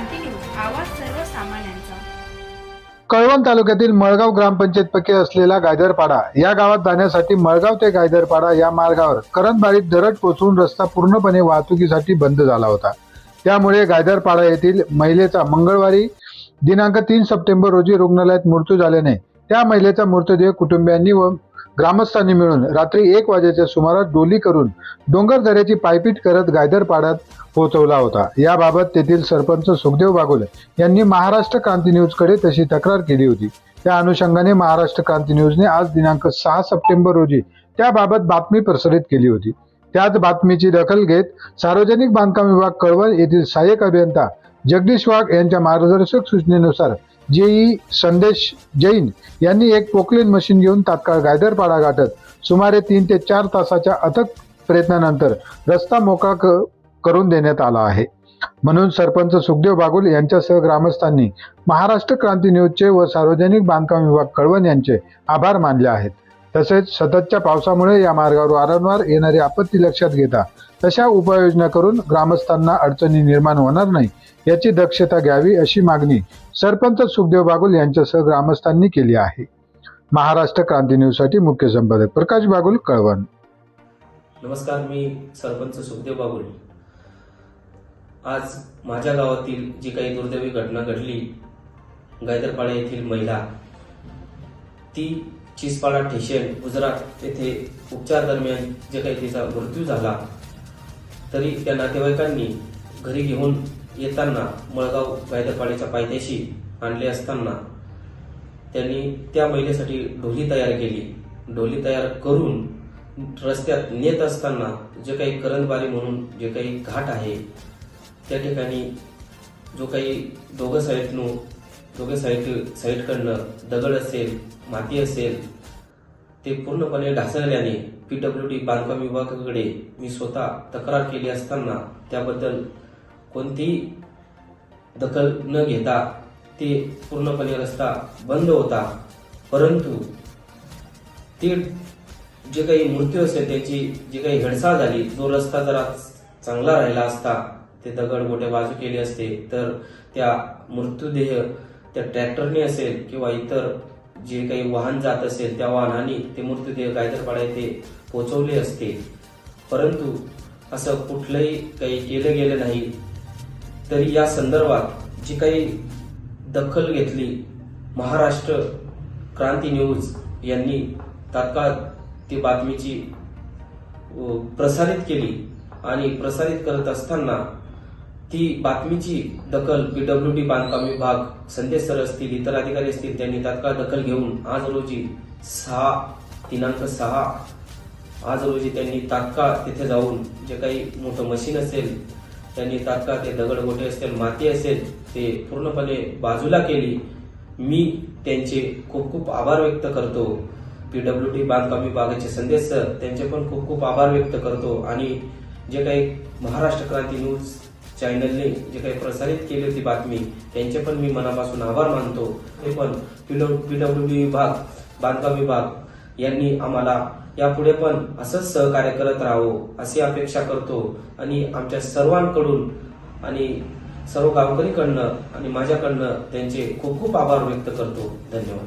क्रांती news आवाज सर्वसामान्यांचा. कळवण तालुक्यातील मळगाव ग्रामपंचायत पैकी असलेला गायदरपाडा या गावात जाण्यासाठी मळगाव ते गायदरपाडा या मार्गावर करंजबारीत दरड कोसळून रस्ता पूर्णपणे वाहतुकीसाठी बंद झाला होता. त्यामुळे गायदरपाडा येथील महिलेचा मंगळवारी दिनांक तीन सप्टेंबर रोजी रुग्णालयात मृत्यू झाल्याने त्या महिलेचा मृतदेह कुटुंबियांनी व ग्रामस्थांनी मिळून रात्री एक वाजेच्या सुमारास डोली करून डोंगर दऱ्याची पायपीट करत गायदरपाड्यात पोहोचवला होता. याबाबत तेथील सरपंच सुखदेव बागुल यांनी महाराष्ट्र क्रांती न्यूजकडे तशी तक्रार केली होती. त्या अनुषंगाने महाराष्ट्र क्रांती न्यूजने आज दिनांक सहा सप्टेंबर रोजी त्याबाबत बातमी प्रसारित केली होती. त्याच बातमीची दखल घेत सार्वजनिक बांधकाम विभाग कळवण येथील सहाय्यक अभियंता जगदीश वाघ यांच्या मार्गदर्शक सूचनेनुसार जेई संदेश जैन यांनी एक पोकलेन मशीन घेऊन तात्काळ गायदरपाडा गाठत सुमारे तीन ते चार तासाच्या अथक प्रयत्नानंतर रस्ता मोकळा क- करून देण्यात आला आहे. म्हणून सरपंच सुखदेव बागुल यांच्यासह ग्रामस्थांनी महाराष्ट्र क्रांती न्यूजचे व सार्वजनिक बांधकाम विभाग कळवण यांचे आभार मानले आहेत. तसेच सततच्या पावसामुळे या मार्गावर वारंवार येणारी आपत्ती लक्षात घेता तशा उपाययोजना करून ग्रामस्थांना अडचणी निर्माण होणार नाही याची दक्षता घ्यावी अशी मागणी सरपंच सुखदेव बागुल यांच्यासह ग्रामस्थांनी केली आहे. महाराष्ट्र क्रांती न्यूजसाठी मुख्य संपादक प्रकाश बागुल कळवण. नमस्कार मी सरपंच सुखदेव बागुल. आज माझ्या गावातील जी काही दुर्दैवी घटना घडली गायदरपाडा येथील महिला ती चिसपाडा ठेशेन गुजरात येथे उपचार दरम्यान जे काही तिचा मृत्यू झाला तरी त्या नातेवाईकांनी घरी घेऊन येताना मळगाव गायदरपाड्याच्या पायथ्याशी आणले असताना त्यांनी त्या महिलेसाठी ढोली तयार केली. ढोली तयार करून रस्त्यात नेत असताना जे काही करंदबारी म्हणून जे काही घाट आहे त्या ठिकाणी जो काही दोघं साईडनं दोघे साईड साईडकडनं दगड असेल माती असेल ते पूर्णपणे ढासळल्याने पीडब्ल्यू डी बांधकाम विभागाकडे मी स्वतः तक्रार केली असताना त्याबद्दल कोणतीही दखल न घेता ते पूर्णपणे रस्ता बंद होता. परंतु ते जे काही मृत्यू असेल त्याची जी काही हेडसाळ झाली जो रस्ता जरा चांगला राहिला असता ते दगड मोठ्या बाजू केले असते तर त्या मृत्यूदेह त्या ट्रॅक्टरने असेल किंवा इतर जे काही वाहन जात असेल त्या वाहनाने ते मृतदेह गायदरपाडा येथे पोहोचवले असते. परंतु असं कुठलंही काही केलं गेलं नाही तरी या संदर्भात जी काही दखल घेतली महाराष्ट्र क्रांती न्यूज यांनी तात्काळ ती बातमीची प्रसारित केली आणि प्रसारित करत असताना ती बातमीची दखल पीडब्ल्यू डी बांधकाम विभाग संदेश सर असतील इतर अधिकारी असतील त्यांनी तात्काळ दखल घेऊन आज रोजी सहा दिनांक सहा आज रोजी त्यांनी तात्काळ तिथे जाऊन जे काही मोठं मशीन असेल त्यांनी तात्काळ ते दगड गोटे असतील माती असेल ते पूर्णपणे बाजूला केली. मी त्यांचे खूप खूप आभार व्यक्त करतो. पीडब्ल्यू डी बांधकाम विभागाचे संदेश सर त्यांचे पण खूप खूप आभार व्यक्त करतो. आणि जे काही महाराष्ट्र क्रांती न्यूज चॅनलने जे काही प्रसारित केली होती बातमी त्यांचे पण मी मनापासून आभार मानतो. ते पण पीडब्ल्यू डी विभाग बांधकाम विभाग यांनी आम्हाला यापुढे पण असंच सहकार्य करत राहावं अशी अपेक्षा करतो. आणि आमच्या सर्वांकडून आणि सर्व गावकरीकडनं आणि माझ्याकडनं त्यांचे खूप खूप आभार व्यक्त करतो. धन्यवाद.